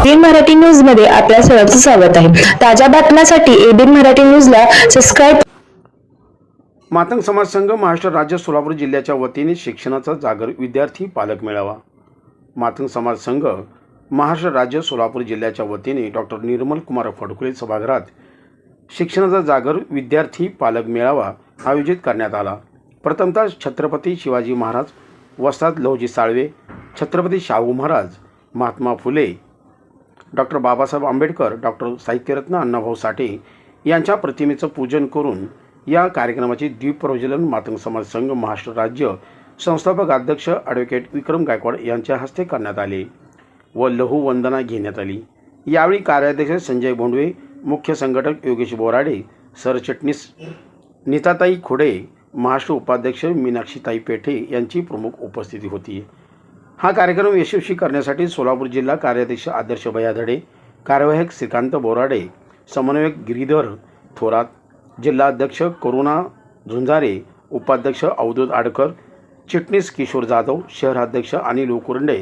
एबीन मराठी न्यूजमध्ये आपल्या सर्वांचं स्वागत आहे. ताज्या बातम्यांसाठी एबीन मराठी न्यूजला सबस्क्राईब मातंग समाज संघ महाराष्ट्र राज्य सोलापूर जिल्ह्याच्या वतीने शिक्षणाचा जागर विद्यार्थी पालक मेळावा. मातंग समाज संघ महाराष्ट्र राज्य सोलापूर जिल्ह्याच्या वतीने डॉक्टर निर्मल कुमार फडकुळे सभागृहात शिक्षणाचा जागर विद्यार्थी पालक मेळावा आयोजित करण्यात आला. प्रथमतः छत्रपती शिवाजी महाराज वस्ताद लवजी साळवे छत्रपती शाहू महाराज महात्मा फुले डॉक्टर बाबासाहेब आंबेडकर डॉक्टर साहित्यरत्न अण्णाभाऊ साठे यांच्या प्रतिमेचं पूजन करून या कार्यक्रमाचे द्वीपप्रज्वलन मातंग समाज संघ महाराष्ट्र राज्य संस्थापक अध्यक्ष ॲडव्होकेट विक्रम गायकवाड यांच्या हस्ते करण्यात आले व लहू वंदना घेण्यात आली. यावेळी कार्याध्यक्ष संजय भोंडवे मुख्य संघटक योगेश बोराडे सरचिटणीस नीताताई खोडे महाराष्ट्र उपाध्यक्ष मीनाक्षीताई पेठे यांची प्रमुख उपस्थिती होती. हा कार्यक्रम यशस्वी करण्यासाठी सोलापूर जिल्हा कार्याध्यक्ष आदर्श भयाधडे कार्यवाहक श्रीकांत बोराडे समन्वयक गिरीधर थोरात जिल्हाध्यक्ष करुणा झुंजारे उपाध्यक्ष अवधूत आडकर चिटणीस किशोर जाधव शहराध्यक्ष अनिल उकुरंडे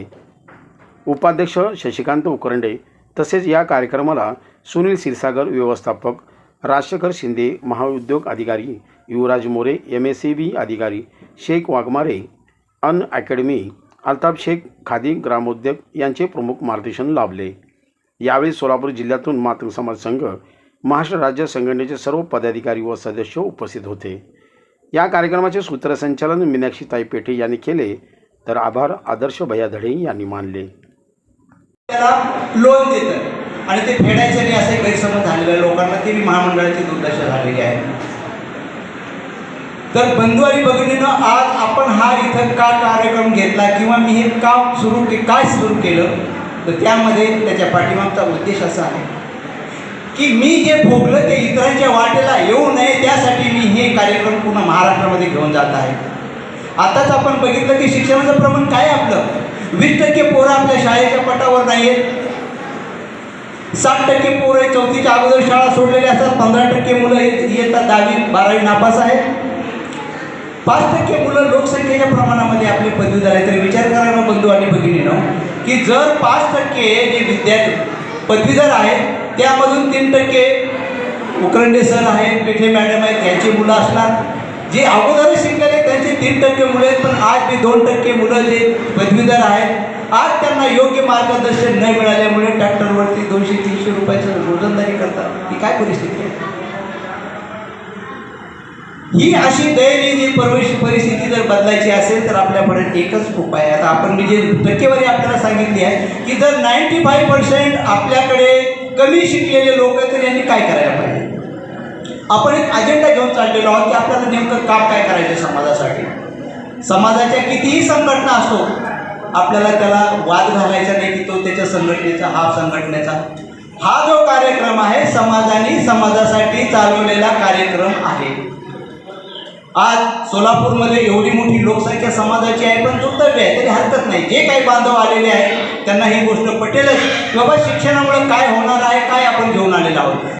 उपाध्यक्ष शशिकांत उकरंडे तसेच या कार्यक्रमाला सुनील क्षीरसागर व्यवस्थापक राजशेखर शिंदे महाउद्योग अधिकारी Yuvraj More M S C B अधिकारी शेख वाघमारे अन अकॅडमी अल्ताफ शेख खादी ग्रामोद्योग यांचे प्रमुख मार्गदर्शन लाभले. यावेळी सोलापूर जिल्ह्यातून मातंग समाज संघ महाराष्ट्र राज्य संघटनेचे सर्व पदाधिकारी व सदस्य उपस्थित होते. या कार्यक्रमाचे सूत्रसंचालन मीनाक्षीताई पेठे यांनी केले तर आभार आदर्श भैया धडे यांनी मानले. लोन देतं आणि ते फेडायचे नाही असे गैरसमज झालेले लोकांना ती महामंडळाची दुर्दशा झालेली आहे. तर बंधू आणि भगिनीनं आज आपण हा इथं का कार्यक्रम घेतला किंवा मी हे काम सुरू के काय सुरू केलं तर त्यामध्ये त्याच्या पाठीमागचा उद्देश असा आहे की मी जे भोगलं ते इतरांच्या वाटेला येऊ नये त्यासाठी मी हे कार्यक्रम पूर्ण महाराष्ट्रामध्ये घेऊन जात आहे. आताच आपण बघितलं की शिक्षणाचं प्रमाण काय आहे आपलं? वीस टक्के पोरं आपल्या शाळेच्या पटावर नाही आहेत साठ टक्के पोरं चौथीच्या अगोदर शाळा सोडलेल्या असतात पंधरा टक्के मुलं येतात दहावी बारावी नापास आहेत. पाच टक्के मुलं लोकसंख्येच्या प्रमाणामध्ये आपले पदवी आहेत तरी विचार करा ना बंधू आणि भगिनीनं की जर पाच टक्के जे विद्यार्थी पदवीधर आहेत त्यामधून तीन टक्के उकरंडे सर आहेत पेठे मॅडम आहेत त्यांची मुलं असणार. जे अगोदर शिकलेले त्यांचे तीन टक्के मुलं आहेत पण आज मी दोन टक्के मुलं जे पदवीधर आहेत आज त्यांना योग्य मार्गदर्शन न मिळाल्यामुळे ट्रॅक्टरवरती दोनशे तीनशे रुपयाचं रोजंदारी करतात. ही काय परिस्थिती आहे? ही अशी दयनीय जी परिस्थिती जर बदलायची असेल तर आपल्याकडे एकच उपाय आहे. आता आपण मी जे टक्केवारी आपल्याला सांगितली आहे की जर नाईन्टी फाय पर्सेंट आपल्याकडे कमी शिकलेले लोक आहेत तर यांनी काय करायला पाहिजे? आपण एक अजेंडा घेऊन चाललेलो आहोत की आपल्याला नेमकं काम काय करायचं समाजासाठी? समाजाच्या कितीही संघटना असो आपल्याला त्याला वाद घालायचा नाही की तो त्याच्या संघटनेचा हा संघटनेचा. हा जो कार्यक्रम आहे समाजाने समाजासाठी चालवलेला कार्यक्रम आहे. आज सोलापूरमध्ये एवढी मोठी लोकसंख्या समाजाची आहे पण दुर्दैवी आहे तरी हरकत नाही. जे काही बांधव आलेले आहेत त्यांना ही गोष्ट पटेलच. बाबा शिक्षणामुळे काय होणार आहे काय आपण घेऊन आलेलो आहोत?